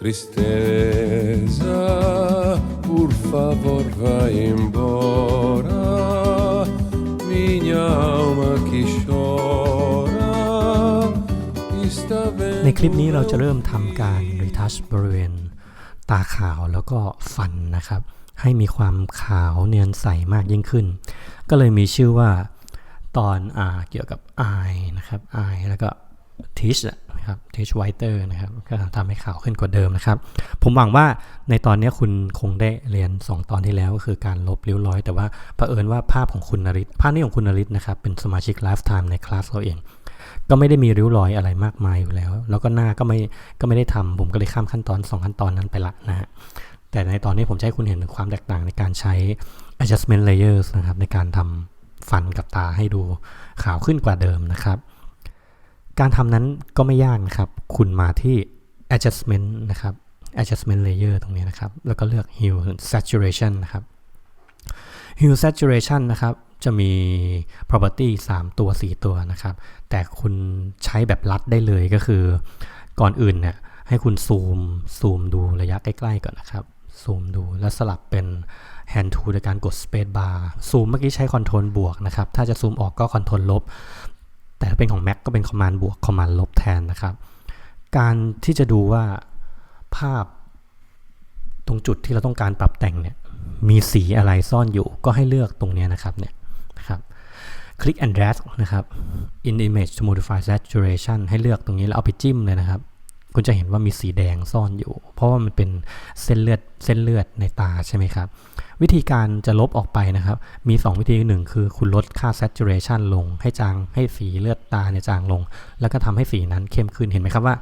Tristeza, por favor, vai embora. Minha alma que chora está ใน vendo. คลิปนี้เราจะเริ่มทำการรีทัชบริเวณตาขาวแล้วก็ฟันนะครับ ให้มีความขาวเนียนใสมากยิ่งขึ้น ก็เลยมีชื่อว่าตอนอาเกี่ยวกับ eye นะครับ eye แล้วก็ teach นะครับ teach whiter นะครับก็ทำให้ขาวขึ้นกว่าเดิมนะครับ ผมหวังว่าในตอนนี้คุณคงได้เรียน 2 ตอนที่แล้วก็คือการลบริ้วรอย แต่ว่าเผอิญว่าภาพของคุณนริศภาพนี้ของคุณนริศนะครับเป็นสมาชิก lifetime ในคลาสเราเอง ก็ไม่ได้มีริ้วรอยอะไรมากมายอยู่แล้ว แล้วก็หน้าก็ไม่ก็ไม่ได้ทำผมก็เลยข้ามขั้นตอน 2 ขั้นตอนนั้นไปละนะฮะแต่ในตอนนี้ผมจะให้คุณเห็นถึงความแตกต่างในการใช้ adjustment layers นะครับในการทำฟันกับตาให้ดูขาวขึ้นกว่าเดิมนะครับ การทำนั้นก็ไม่ยากนะครับ คุณมาที่ adjustment นะครับ adjustment layer ตรงนี้นะครับ แล้วก็เลือก hue saturation นะครับ hue saturation นะครับ จะมี property 3 ตัว 4 ตัวนะครับ แต่คุณใช้แบบลัดได้เลยก็คือ ก่อนอื่นเนี่ยให้คุณซูม ซูมดูระยะใกล้ๆก่อนนะครับ ซูมดูแล้วสลับเป็น hand tool ในการกด space bar ซูมเมื่อกี้ใช้ control บวกนะครับ ถ้าจะซูมออกก็ control ลบ แต่ถ้าเป็นของ Mac ก็เป็น command บวก command ลบแทนนะครับ การที่จะดูว่าภาพตรงจุดที่เราต้องการปรับแต่งเนี่ยมีสีอะไรซ่อนอยู่ก็ให้เลือกตรงนี้นะครับเนี่ยนะครับคลิก and drag นะครับ in image to modify saturation ให้เลือกตรงนี้แล้วเอาไปจิ้มเลยนะครับ คุณจะเห็นว่ามีสีแดงซ่อนอยู่ เพราะว่ามันเป็นเส้นเลือดเส้นเลือดในตาใช่ไหมครับ วิธีการจะลบออกไปนะครับ มี 2 วิธีหนึ่งคือคุณลดค่า saturation ลง ให้จางให้สีเลือดตาเนี่ยจางลง แล้วก็ทำให้สีนั้นเข้มขึ้นเห็นไหมครับว่า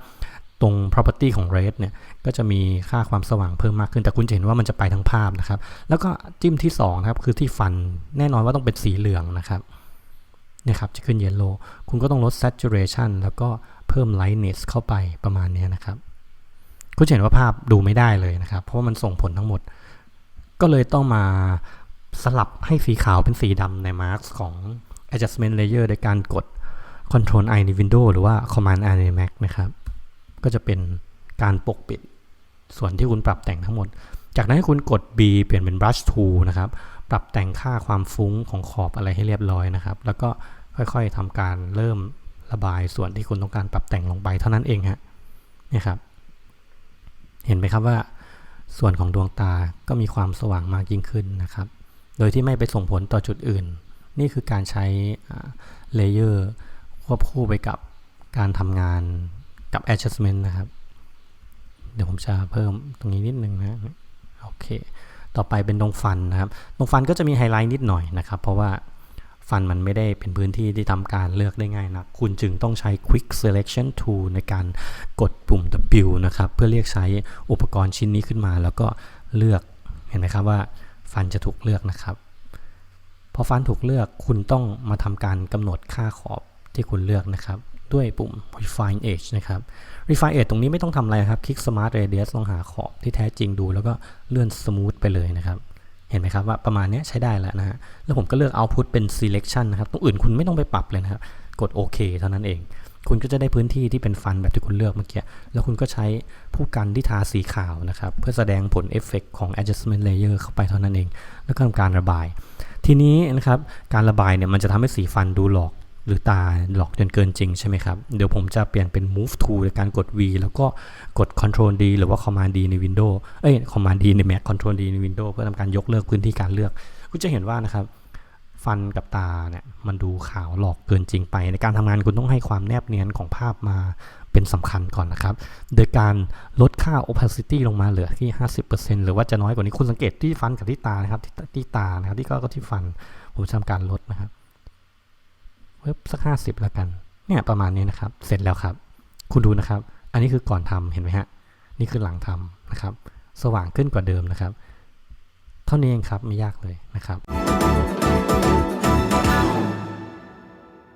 ตรง property ของ red เนี่ย ก็จะมีค่าความสว่างเพิ่มมากขึ้น แต่คุณจะเห็นว่ามันจะไปทั้งภาพนะครับ แล้วก็จิ้มที่2นะครับ คือที่ฟัน แน่นอนว่าต้องเป็นสีเหลืองนะครับ เนี่ยครับ จะขึ้น yellow คุณก็ต้องลด saturation แล้วก็ เพิ่ม lightness เข้าไปประมาณนี้นะครับคุณจะเห็นว่าภาพดูไม่ได้เลยนะครับ เพราะมันส่งผลทั้งหมด ก็เลยต้องมาสลับให้สีขาวเป็นสีดำใน mask ของ adjustment layer โดยการกด control i ใน Windows หรือว่า command i ใน Mac นะครับ ก็จะเป็นการปกปิดส่วนที่คุณปรับแต่งทั้งหมด จากนั้นให้คุณกด B เปลี่ยนเป็น brush tool นะครับ ปรับแต่งค่าความฟุ้งของขอบอะไรให้เรียบร้อยนะครับ แล้วก็ค่อยๆทำการเริ่ม ระบายส่วนที่คุณต้องการปรับแต่งลงไปเท่านั้นเองฮะนี่ครับ เห็นไหมครับว่าส่วนของดวงตาก็มีความสว่างมากยิ่งขึ้นนะครับ โดยที่ไม่ไปส่งผลต่อจุดอื่น นี่คือการใช้เลเยอร์ควบคู่ไปกับการทำงานกับ adjustment นะครับ เดี๋ยวผมจะเพิ่มตรงนี้นิดนึงนะโอเค ต่อไปเป็นตรงฟันนะครับ ตรงฟันก็จะมีไฮไลท์นิดหน่อยนะครับ เพราะว่า ฟันมันไม่ได้เป็นพื้นที่ที่ทำการเลือกได้ง่ายนะคุณจึงต้องใช้ quick selection tool ในการกดปุ่ม W นะครับ เพื่อเรียกใช้อุปกรณ์ชิ้นนี้ขึ้นมา แล้วก็เลือกเห็นไหมครับว่าฟันจะถูกเลือกนะครับพอฟันถูกเลือกคุณต้องมาทำการกำหนดค่าขอบที่คุณเลือกนะครับ ด้วยปุ่ม refine edge นะครับ refine edge ตรงนี้ไม่ต้องทำอะไรครับ คลิก smart radius ลองหาขอบที่แท้จริงดู แล้วก็เลื่อน smooth ไปเลยนะครับ เห็นไหมครับว่าประมาณนี้ใช้ได้แล้วนะฮะ แล้วผมก็เลือก output เป็น selection นะครับตรงอื่นคุณไม่ต้องไปปรับเลยนะครับ กดโอเคเท่านั้นเอง คุณก็จะได้พื้นที่ที่เป็นฟันแบบที่คุณเลือกเมื่อกี้ แล้วคุณก็ใช้ผู้กันที่ทาสีขาวนะครับ เพื่อแสดงผลเอฟเฟกของ adjustment layer เข้าไปเท่านั้นเอง แล้วก็ทำการระบาย ทีนี้นะครับ การระบายเนี่ยมันจะทำให้สีฟันดูหลอก หรือตาหลอกจนเกินจริงใช่ไหมครับ เดี๋ยวผมจะเปลี่ยนเป็น move tool ในการกด V แล้วก็กด control D หรือว่า command D ใน Windows เอ้ย command D ใน Mac control D ใน Windows เพื่อทำการยกเลิกพื้นที่การเลือกคุณจะเห็นว่านะครับ ฟันกับตาเนี่ยมันดูขาวหลอกเกินจริงไป ในการทำงานคุณต้องให้ความแนบเนียนของภาพมาเป็นสำคัญก่อนนะครับ โดยการลดค่า opacity ลงมาเหลือที่ 50%หรือว่าจะน้อยกว่านี้คุณสังเกตที่ฟันกับที่ตานะครับที่ตานะครับที่ก็ที่ฟันผมทำการลดนะครับ เสักห้าสิบแล้วกัน เนี่ยประมาณนี้นะครับ เสร็จแล้วครับ คุณดูนะครับ อันนี้คือก่อนทำเห็นไหมฮะ นี่คือหลังทำนะครับ สว่างขึ้นกว่าเดิมนะครับ เท่านี้เองครับไม่ยากเลยนะครับ